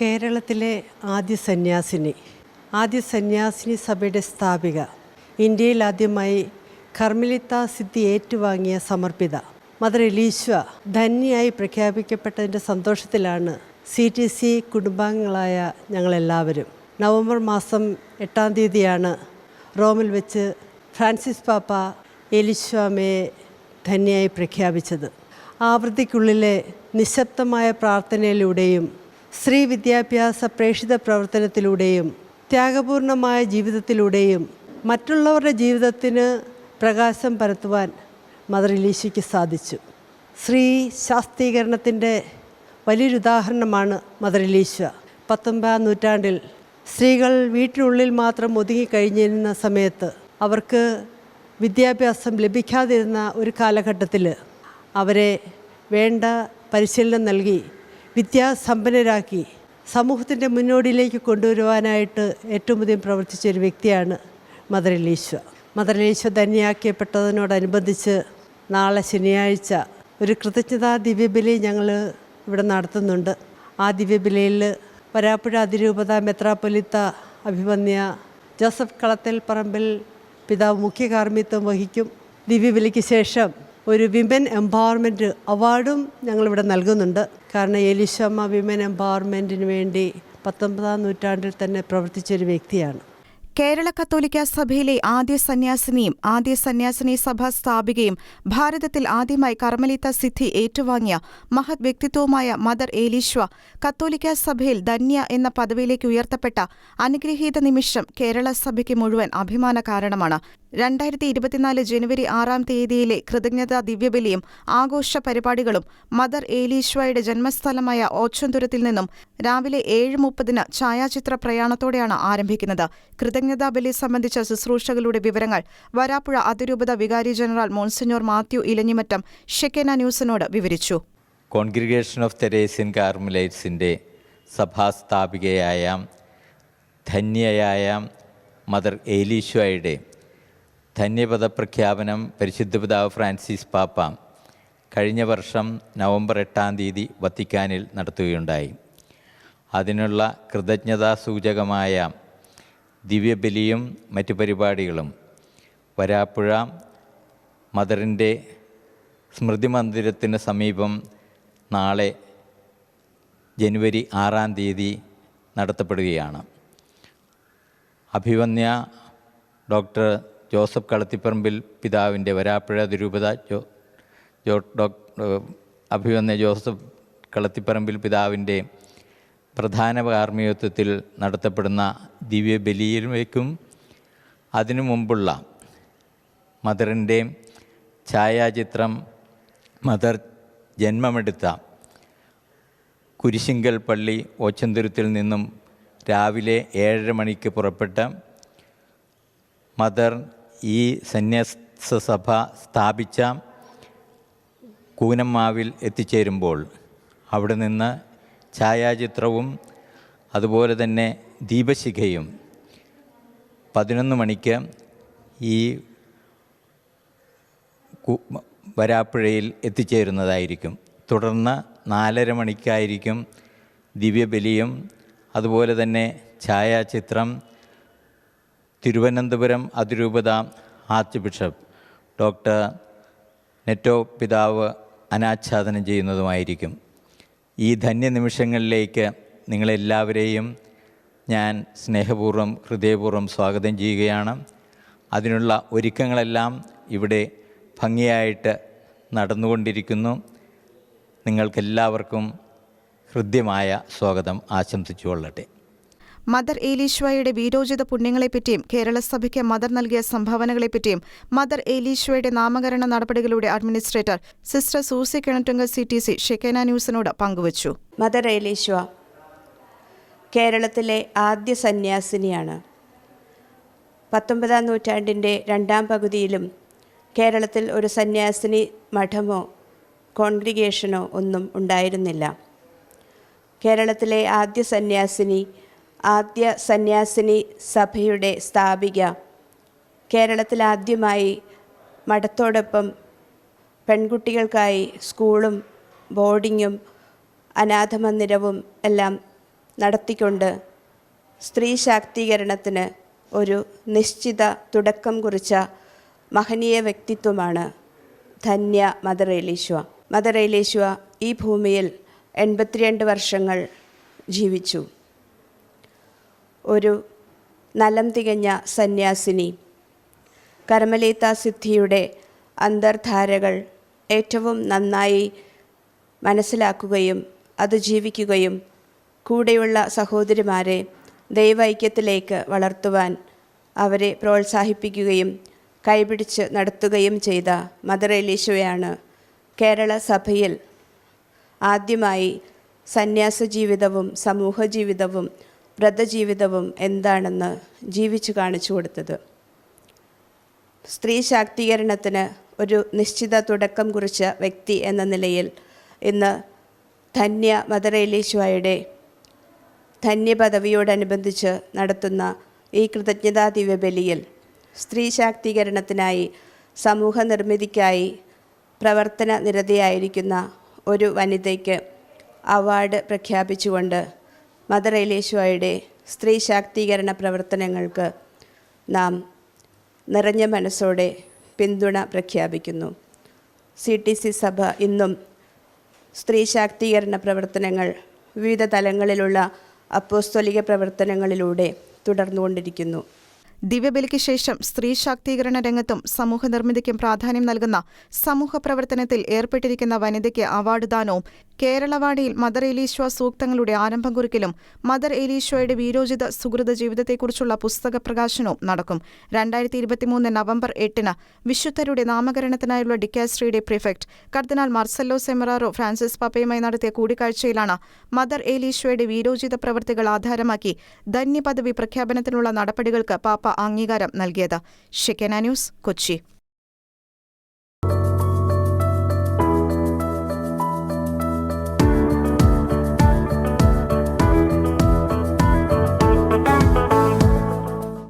കേരളത്തിലെ ആദ്യ സന്യാസിനി ആദ്യ സന്യാസിനി സഭയുടെ സ്ഥാപിക ഇന്ത്യയിൽ ആദ്യമായി കർമ്മിലിത്ത സിദ്ധി ഏറ്റുവാങ്ങിയ സമർപ്പിത മദർ എലീശ്വ ധന്യായി പ്രഖ്യാപിക്കപ്പെട്ടതിന്റെ സന്തോഷത്തിലാണ് സി ടി സി കുടുംബാംഗങ്ങളായ ഞങ്ങളെല്ലാവരും. നവംബർ മാസം എട്ടാം തീയതിയാണ് റോമിൽ വെച്ച് ഫ്രാൻസിസ് പാപ്പ എലിശ്വാമയെ ധന്യായി പ്രഖ്യാപിച്ചത്. ആവൃത്തിക്കുള്ളിലെ നിശബ്ദമായ പ്രാർത്ഥനയിലൂടെയും സ്ത്രീ വിദ്യാഭ്യാസ പ്രേക്ഷിത പ്രവർത്തനത്തിലൂടെയും ത്യാഗപൂർണമായ ജീവിതത്തിലൂടെയും മറ്റുള്ളവരുടെ ജീവിതത്തിന് പ്രകാശം പരത്തുവാൻ മദർ ഇലീശയ്ക്ക് സാധിച്ചു. സ്ത്രീ ശാസ്ത്രീകരണത്തിന്റെ വലിയൊരു ഉദാഹരണമാണ് മദർ ഇലീശ. പത്തൊമ്പതാം നൂറ്റാണ്ടിൽ സ്ത്രീകൾ വീട്ടിനുള്ളിൽ മാത്രം ഒതുങ്ങിക്കഴിഞ്ഞിരുന്ന സമയത്ത് അവർക്ക് വിദ്യാഭ്യാസം ലഭിക്കാതിരുന്ന ഒരു കാലഘട്ടത്തിൽ അവരെ വേണ്ട പരിശീലനം നൽകി വിദ്യാസമ്പന്നരാക്കി സമൂഹത്തിന്റെ മുന്നോടിയിലേക്ക് കൊണ്ടുവരുവാനായിട്ട് ഏറ്റവും അധികം പ്രവർത്തിച്ച ഒരു വ്യക്തിയാണ് മദർ എലീശ്വ മദർ ധന്യയാക്കിയപ്പെട്ടതിനോടനുബന്ധിച്ച് നാളെ ശനിയാഴ്ച ഒരു കൃതജ്ഞതാ ദിവ്യബലി ഞങ്ങൾ ഇവിടെ നടത്തുന്നുണ്ട്. ആ ദിവ്യബലിയിൽ വരാപ്പുഴ അതിരൂപത മെത്രാപ്പൊലിത്ത അഭിമന്യ ജോസഫ് കളത്തിൽ പറമ്പിൽ പിതാവ് മുഖ്യ കാർമ്മിത്വം വഹിക്കും. ദിവ്യബലിക്ക് ശേഷം ഒരു വിമൻ എംപവർമെന്റ് അവാർഡും ഞങ്ങളിവിടെ നൽകുന്നുണ്ട്. കാരണം എലിശമ്മ വിമൻ എംപവർമെന്റിന് വേണ്ടി പത്തൊമ്പതാം നൂറ്റാണ്ടിൽ തന്നെ പ്രവർത്തിച്ചൊരു വ്യക്തിയാണ്. കേരള കത്തോലിക്ക സഭയിലെ ആദ്യ സന്യാസിനിയും ആദ്യ സന്യാസിനി സഭ സ്ഥാപികയും ഭാരതത്തിൽ ആദ്യമായി കർമ്മലിത്ത സിദ്ധി ഏറ്റുവാങ്ങിയ മഹത് വ്യക്തിത്വവുമായ മദർ ഏലീശ്വ കത്തോലിക്ക സഭയിൽ ധന്യ എന്ന പദവിയിലേക്ക് ഉയർത്തപ്പെട്ട അനുഗ്രഹീത നിമിഷം കേരള സഭയ്ക്ക് മുഴുവൻ അഭിമാന കാരണമാണ് രണ്ടായിരത്തി ഇരുപത്തിനാല് ജനുവരി ആറാം തീയതിയിലെ കൃതജ്ഞതാ ദിവ്യബലിയും ആഘോഷ പരിപാടികളും മദർ ഏലീശ്വയുടെ ജന്മസ്ഥലമായ ഓച്ചന്തുരത്തിൽ നിന്നും രാവിലെ ഏഴ് മുപ്പതിന് ഛായാചിത്ര പ്രയാണത്തോടെയാണ് ആരംഭിക്കുന്നത്. കൃതജ്ഞതാ ബലി സംബന്ധിച്ച ശുശ്രൂഷകളുടെ വിവരങ്ങൾ വരാപ്പുഴ അതിരൂപത വികാരി general monsignor Mathew Elanjimattam Shekinah ന്യൂസിനോട് വിവരിച്ചു. കോൺഗ്രിഗേഷൻ ഓഫ് തെരേസിൻ കാർമിലൈറ്റ്സിന്റെ സഭാസ്ഥാപികയായ ധന്യയായ മദർ ഏലീശ്വയുടെ ധന്യപദ പ്രഖ്യാപനം പരിശുദ്ധ പിതാവ് ഫ്രാൻസിസ് പാപ്പ കഴിഞ്ഞ വർഷം നവംബർ എട്ടാം തീയതി വത്തിക്കാനിൽ നടത്തുകയുണ്ടായി. അതിനുള്ള കൃതജ്ഞതാ സൂചകമായ ദിവ്യബലിയും മറ്റു പരിപാടികളും വരാപ്പുഴ മദറിന്റെ സ്മൃതി മന്ദിരത്തിന് സമീപം നാളെ ജനുവരി ആറാം തീയതി നടത്തപ്പെടുകയാണ്. അഭിവന്യ ഡോക്ടർ ജോസഫ് കളത്തിപ്പറമ്പിൽ പിതാവിന്റെ വരാപ്പുഴ ദുരൂപത ജോ ജോ ഡോക് അഭിവന്ന ജോസഫ് കളത്തിപ്പറമ്പിൽ പിതാവിന്റെ പ്രധാന കാർമ്മികത്വത്തിൽ നടത്തപ്പെടുന്ന ദിവ്യബലിയിലേക്കും അതിനു മുമ്പുള്ള മദറിന്റെ ഛായാചിത്രം മദർ ജന്മമെടുത്ത കുരിശിങ്കൽ പള്ളി ഓച്ചന്തുരുത്തിൽ നിന്നും രാവിലെ ഏഴര മണിക്ക് പുറപ്പെട്ട മദർ ഈ സന്യാസ സഭ സ്ഥാപിച്ച കൂനമ്മാവിൽ എത്തിച്ചേരുമ്പോൾ അവിടെ നിന്ന് ഛായാചിത്രവും അതുപോലെ തന്നെ ദീപശിഖയും പതിനൊന്ന് മണിക്ക് ഈ വരാപ്പുഴയിൽ എത്തിച്ചേരുന്നതായിരിക്കും. തുടർന്ന് നാലര മണിക്കായിരിക്കും ദിവ്യബലിയും അതുപോലെ തന്നെ ഛായാചിത്രം തിരുവനന്തപുരം അതിരൂപത ആർച്ച് ബിഷപ്പ് ഡോക്ടർ നെറ്റോ പിതാവ് അനാച്ഛാദനം ചെയ്യുന്നതുമായിരിക്കും. ഈ ധന്യ നിമിഷങ്ങളിലേക്ക് നിങ്ങളെല്ലാവരെയും ഞാൻ സ്നേഹപൂർവം ഹൃദയപൂർവം സ്വാഗതം ചെയ്യുകയാണ്. അതിനുള്ള ഒരുക്കങ്ങളെല്ലാം ഇവിടെ ഭംഗിയായിട്ട് നടന്നുകൊണ്ടിരിക്കുന്നു. നിങ്ങൾക്കെല്ലാവർക്കും ഹൃദ്യമായ സ്വാഗതം. ആശംസിച്ചുകൊള്ളട്ടെ. മദർ ഏലീശ്വയുടെ വീരോചിത പുണ്യങ്ങളെപ്പറ്റിയും കേരളസഭയ്ക്ക് മദർ നൽകിയ സംഭാവനകളെപ്പറ്റിയും മദർ ഏലീശ്വയുടെ നാമകരണ നടപടികളുടെ administrator sister Susie Kinattunkal C T C Shekinah ന്യൂസിനോട് പങ്കുവച്ചു. മദർ ഏലീശ്വ കേരളത്തിലെ ആദ്യ സന്യാസിനിയാണ്. പത്തൊമ്പതാം നൂറ്റാണ്ടിന്റെ രണ്ടാം പകുതിയിലും കേരളത്തിൽ ഒരു സന്യാസിനി മഠമോ കോൺഗ്രിഗേഷനോ ഒന്നും ഉണ്ടായിരുന്നില്ല. കേരളത്തിലെ ആദ്യ സന്യാസിനി ആദ്യ സന്യാസിനി സഭയുടെ സ്ഥാപിക. കേരളത്തിൽ ആദ്യമായി മഠത്തോടൊപ്പം പെൺകുട്ടികൾക്കായി സ്കൂളും ബോർഡിങ്ങും അനാഥമന്ദിരവും എല്ലാം നടത്തിക്കൊണ്ട് സ്ത്രീ ശാക്തീകരണത്തിന് ഒരു നിശ്ചിത തുടക്കം കുറിച്ച മഹനീയ വ്യക്തിത്വമാണ് ധന്യ മദർ ഏലീശ്വ മദർ ഏലീശ്വ ഈ ഭൂമിയിൽ എൺപത്തിരണ്ട് വർഷങ്ങൾ ജീവിച്ചു. ഒരു നലം തികഞ്ഞ സന്യാസിനി. കർമ്മലീത്ത സിദ്ധിയുടെ അന്തർധാരകൾ ഏറ്റവും നന്നായി മനസ്സിലാക്കുകയും അത് ജീവിക്കുകയും കൂടെയുള്ള സഹോദരിമാരെ ദൈവൈക്യത്തിലേക്ക് വളർത്തുവാൻ അവരെ പ്രോത്സാഹിപ്പിക്കുകയും കൈപിടിച്ച് നടത്തുകയും ചെയ്ത മദർ എലീശോയാണ് കേരള സഭയിൽ ആദ്യമായി സന്യാസ ജീവിതവും സമൂഹ ജീവിതവും വ്രതജീവിതവും എന്താണെന്ന് ജീവിച്ചു കാണിച്ചു കൊടുത്തത്. സ്ത്രീ ശാക്തീകരണത്തിന് ഒരു നിശ്ചിത തുടക്കം കുറിച്ച വ്യക്തി എന്ന നിലയിൽ ഇന്ന് ധന്യ മദറേലീശ്വയുടെ ധന്യപദവിയോടനുബന്ധിച്ച് നടത്തുന്ന ഈ കൃതജ്ഞതാ ദിവ്യബലിയിൽ സ്ത്രീ ശാക്തീകരണത്തിനായി സമൂഹ നിർമ്മിതിക്കായി പ്രവർത്തന നിരതയായിരിക്കുന്ന ഒരു വനിതയ്ക്ക് അവാർഡ് പ്രഖ്യാപിച്ചുകൊണ്ട് മദർ എലീശ്വയുടെ സ്ത്രീ ശാക്തീകരണ പ്രവർത്തനങ്ങൾക്ക് നാം നിറഞ്ഞ മനസ്സോടെ പിന്തുണ പ്രഖ്യാപിക്കുന്നു. സി ടി സി സഭ ഇന്നും സ്ത്രീ ശാക്തീകരണ പ്രവർത്തനങ്ങൾ വിവിധ തലങ്ങളിലുള്ള അപ്പോസ്തോലിക പ്രവർത്തനങ്ങളിലൂടെ തുടർന്നുകൊണ്ടിരിക്കുന്നു. ദിവ്യബലിക്ക് ശേഷം സ്ത്രീ ശാക്തീകരണ രംഗത്തും സമൂഹ നിർമ്മിതിക്കും പ്രാധാന്യം നൽകുന്ന സമൂഹ പ്രവർത്തനത്തിൽ ഏർപ്പെട്ടിരിക്കുന്ന വനിതയ്ക്ക് അവാർഡ് ദാനവും കേരളവാടിയിൽ മദർ എലീശ്വ സൂക്തങ്ങളുടെ ആരംഭം കുറിക്കലും മദർ എലീശ്വയുടെ വീരോചിത സുഹൃത ജീവിതത്തെക്കുറിച്ചുള്ള പുസ്തക പ്രകാശനവും നടക്കും. രണ്ടായിരത്തി ഇരുപത്തിമൂന്ന് നവംബർ എട്ടിന് വിശുദ്ധരുടെ നാമകരണത്തിനായുള്ള ഡിക്കാസ്ട്രിയുടെ പ്രിഫക്ട് കർദിനാൾ മാർസല്ലോ സെമറാറോ ഫ്രാൻസിസ് പാപ്പയുമായി നടത്തിയ കൂടിക്കാഴ്ചയിലാണ് മദർ ഏലീശ്വയുടെ വീരോചിത പ്രവൃത്തികൾ ആധാരമാക്കി ധന്യപദവി പ്രഖ്യാപനത്തിനുള്ള നടപടികൾക്ക് പാപ്പ അംഗീകാരം നൽകിയത്. Shekinah news Kochi.